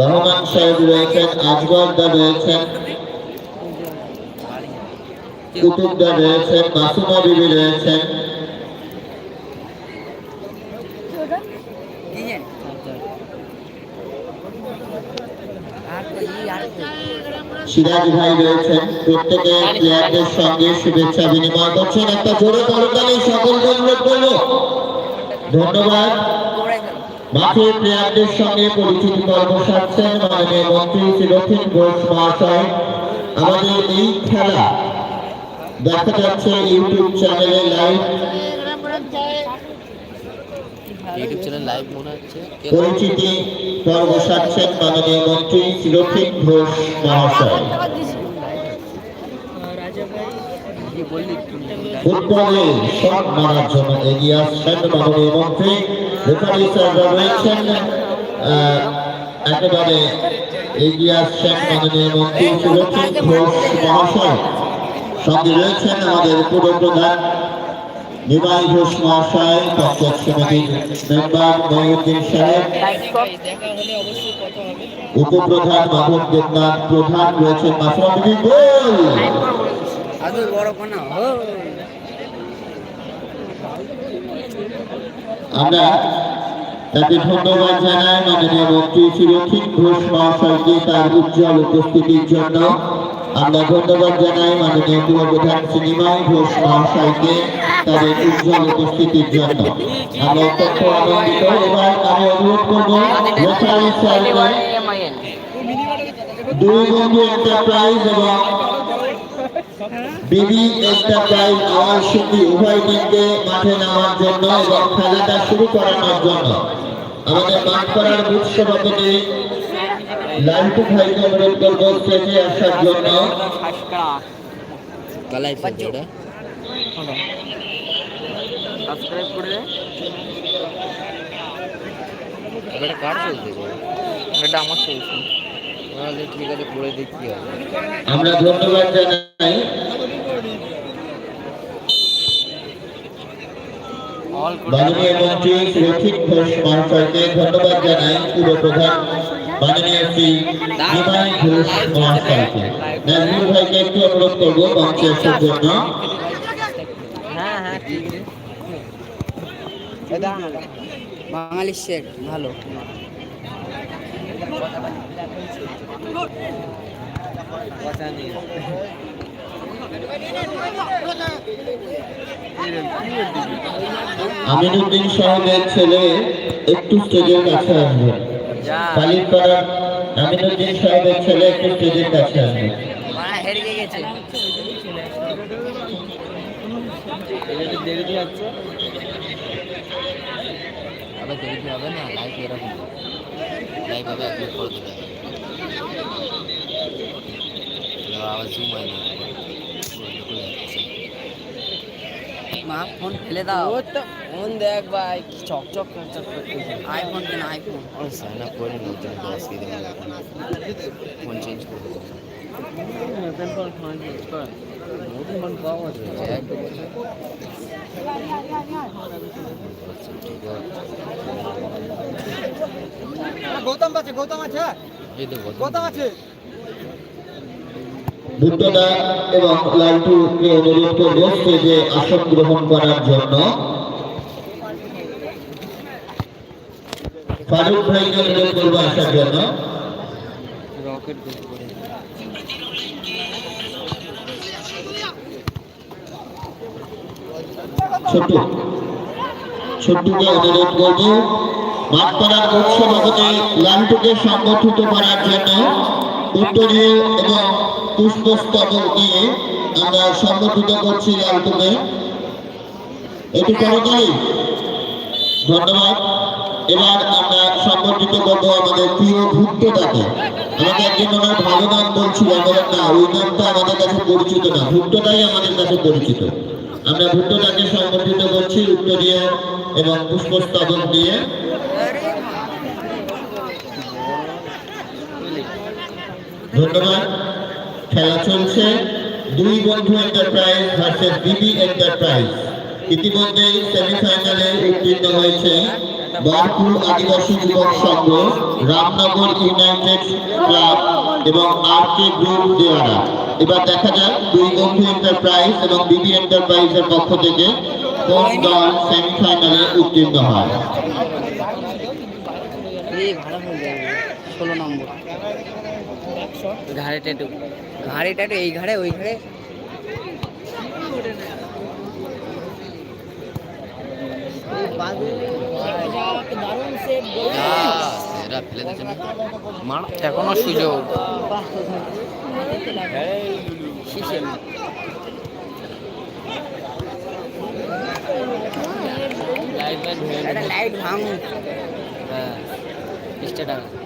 রহমান সাহেব রয়েছেন আজগরদা রয়েছেন কুতুবদা রয়েছেন, মাসুমা বিবি রয়েছেন। সিরাজ ভাই রয়েছেন প্রত্যেকে প্লেয়ারদের সঙ্গে শুভেচ্ছা বিনিময় করছেন। একটা জোরে করতালি করব ধন্যবাদ। মাঠে প্লেয়ারদের সঙ্গে পরিচিতি পর্ব সারছেন মাননীয় মন্ত্রী ঘোষ মহাশয়। আমাদের এই খেলা দেখা যাচ্ছে ইউটিউব চ্যানেলে লাইভ। ইউটিউব চ্যানেল লাইভ মনে হচ্ছে। পরিচিতি পর্ব সারছেন মাননীয় মন্ত্রী শিরথিন ঘোষ মহাশয়। ফুটবলে শট মারার জন্য এগিয়ে আসছেন মাননীয় মন্ত্রী। রেফারি স্যাররা রয়েছেন একেবারে এগিয়ে আসছেন মাননীয় মন্ত্রী। সুরক্ষিত ঘোষ মহাশয় সঙ্গে রয়েছেন আমাদের উপপ্রধান নিমাই ঘোষ মহাশয়, পঞ্চায়েত সমিতির মেম্বার মহিউদ্দিন সাহেব। উপপ্রধান মাধব দেবনাথ প্রধান রয়েছেন মাসুমী গোল আদু বড় কোনা আমরা তাকে ধন্যবাদ জানাই, মাননীয় মন্ত্রী সুরক্ষিত ঘোষ মহাশয়কে তার উজ্জ্বল উপস্থিতির জন্য। আমরা ধন্যবাদ জানাই মাননীয় উপপ্রধান সিনেমাই ঘোষ মহাশয়কে তাদের উজ্জ্বল উপস্থিতির জন্য। আমরা অত্যন্ত আনন্দিত এবার আমি অনুরোধ করব দুই বন্ধু এন্টারপ্রাইজ এবং বিবি এন্টারপ্রাইজ আওয়াজ সিদ্ধি উভয় টিমকে মাঠে নেওয়ার জন্য এবং খেলাটা শুরু করানোর জন্য। আমাদের মাঠ করার বুথ সভাপতি লালটু ভাইকে অনুরোধ করব স্টেজে আসার জন্য। সাবস্ক্রাইব করে এটা কার চলছে এটা আমার চলছে। আমরা ধন্যবাদ জানাই। মাননীয় মন্ত্রী রথিক ঘোষ মহাশয়কে ধন্যবাদ জানাই পুরো প্রধান মাননীয় শ্রী নিমাই ঘোষ মহাশয়কে। নাজমুল ভাইকে একটু অনুরোধ করব মঞ্চে আসার জন্য। হ্যাঁ হ্যাঁ বাঙালি শেখ ভালো। আমিনুদ্দিন সাহেবের ছেলে একটু স্টেজের কাছে আসবেন কালীপাড়ার আমিনুদ্দিন সাহেবের ছেলে একটু স্টেজের কাছে গেছে দেরিতে যাচ্ছে আবার দেরিতে হবে না? লাইভ এরকম। লাইভ হবে আপলোড করে দেবে আবার জুম হয় না মা ফোন ফেলে দাও ফোন দেখ ভাই চক চক চক আইফোন কেন আইফোন ও সাইন আপ করে নি তুমি দশ কে দিন ফোন চেঞ্জ করে দেবো নতুন ফোন ফোন চেঞ্জ কর গৌতম আছে গৌতম আছে এই গৌতম। আছে। বুদ্ধদা এবং লালটুকে অনুরোধ করব স্টেজে আসন গ্রহণ করার জন্য। ফারুক ভাইকে অনুরোধ করব আসার জন্য। রকেট ছোট্ট ছোট্টুকে অনুরোধ করব সংগঠিত করার জন্য উত্তরীয় এবং পুষ্পস্তবক দিয়ে আমরা সংগঠিত করছি এটি করতালি ধন্যবাদ। এবার আমরা সংগঠিত করব আমাদের প্রিয় ওনার ভালো নাম বলছিল বলেন না ওই নামটা আমাদের কাছে পরিচিত না। ভুট্টোটাই আমাদের কাছে পরিচিত। আমরা ভুট্টোটাকে সংগঠিত করছি উত্তরীয় এবং পুষ্পস্তবক দিয়ে। ধন্যবাদ। খেলা চলছে। দুই বন্ধু এন্টারপ্রাইজ ভার্সেস বিবি এন্টারপ্রাইজ ইতিমধ্যেই সেমিফাইনালে উত্তীর্ণ হয়েছে বারপুর আদিবাসী যুবক সংঘ, রামনগর ইউনাইটেড ক্লাব এবং আর কে গ্রুপ দেওয়ারা। এবার দেখা যাক দুই বন্ধু এন্টারপ্রাইজ এবং বিবি এন্টারপ্রাইজের পক্ষ থেকে কোন দল সেমিফাইনালে উত্তীর্ণ হয়। এই ভাড়া যাবে ষোলো নম্বর। ঘাড়ে ট্যাটু ঘাড়ে ট্যাটু এই ঘাড়ে ওই ঘাড়ে। এরা ফেলে দিচ্ছে না। মার এখনও সুযোগ। লাইট ভাঙুন হ্যাঁ বিশটা টাকা